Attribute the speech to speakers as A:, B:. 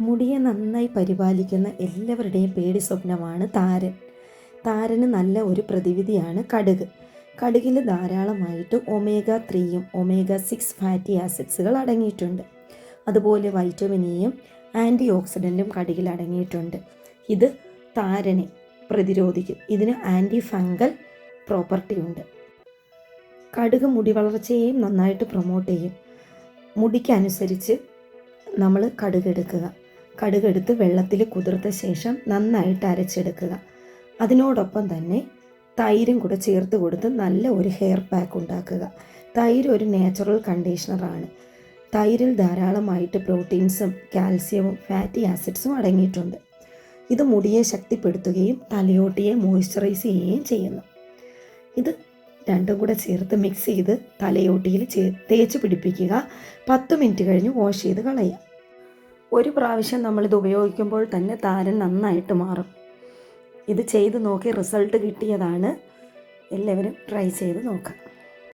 A: മുടിയെ നന്നായി പരിപാലിക്കുന്ന എല്ലാവരുടെയും പേടി സ്വപ്നമാണ് താരൻ. താരന് നല്ല ഒരു പ്രതിവിധിയാണ് കടുക്. കടുകിൽ ധാരാളമായിട്ട് ഒമേഗ ത്രീയും ഒമേഗ സിക്സ് ഫാറ്റി ആസിഡ്സുകൾ അടങ്ങിയിട്ടുണ്ട്. അതുപോലെ വൈറ്റമിൻ ഇയും ആന്റി ഓക്സിഡന്റും കടുകിൽ അടങ്ങിയിട്ടുണ്ട്. ഇത് താരനെ പ്രതിരോധിക്കും. ഇതിന് ആന്റി ഫംഗൽ പ്രോപ്പർട്ടി ഉണ്ട്. കടുക് മുടി വളർച്ചയെയും നന്നായിട്ട് പ്രൊമോട്ട് ചെയ്യും. മുടിക്കനുസരിച്ച് നമ്മൾ കടുകെടുക്കുക കടുകെടുത്ത് വെള്ളത്തിൽ കുതിർത്ത ശേഷം നന്നായിട്ട് അരച്ചെടുക്കുക. അതിനോടൊപ്പം തന്നെ തൈരും കൂടെ ചേർത്ത് കൊടുത്ത് നല്ല ഒരു ഹെയർ പാക്ക് ഉണ്ടാക്കുക. തൈര് ഒരു നാച്ചുറൽ കണ്ടീഷണറാണ് തൈരിൽ ധാരാളമായിട്ട് പ്രോട്ടീൻസും കാൽസ്യവും ഫാറ്റി ആസിഡ്സും അടങ്ങിയിട്ടുണ്ട്. ഇത് മുടിയെ ശക്തിപ്പെടുത്തുകയും തലയോട്ടിയെ മോയ്സ്ചറൈസ് ചെയ്യുകയും ചെയ്യുന്നു. ഇത് രണ്ടും കൂടെ ചേർത്ത് മിക്സ് ചെയ്ത് തലയോട്ടിയിൽ തേച്ച് പിടിപ്പിക്കുക. പത്ത് മിനിറ്റ് കഴിഞ്ഞ് വാഷ് ചെയ്ത് കളയുക. ഒരു പ്രാവശ്യം നമ്മളിത് ഉപയോഗിക്കുമ്പോൾ തന്നെ താരൻ നന്നായിട്ട് മാറും. ഇത് ചെയ്ത് നോക്കി റിസൾട്ട് കിട്ടിയതാണ്. എല്ലാവരും ട്രൈ ചെയ്ത് നോക്കാം.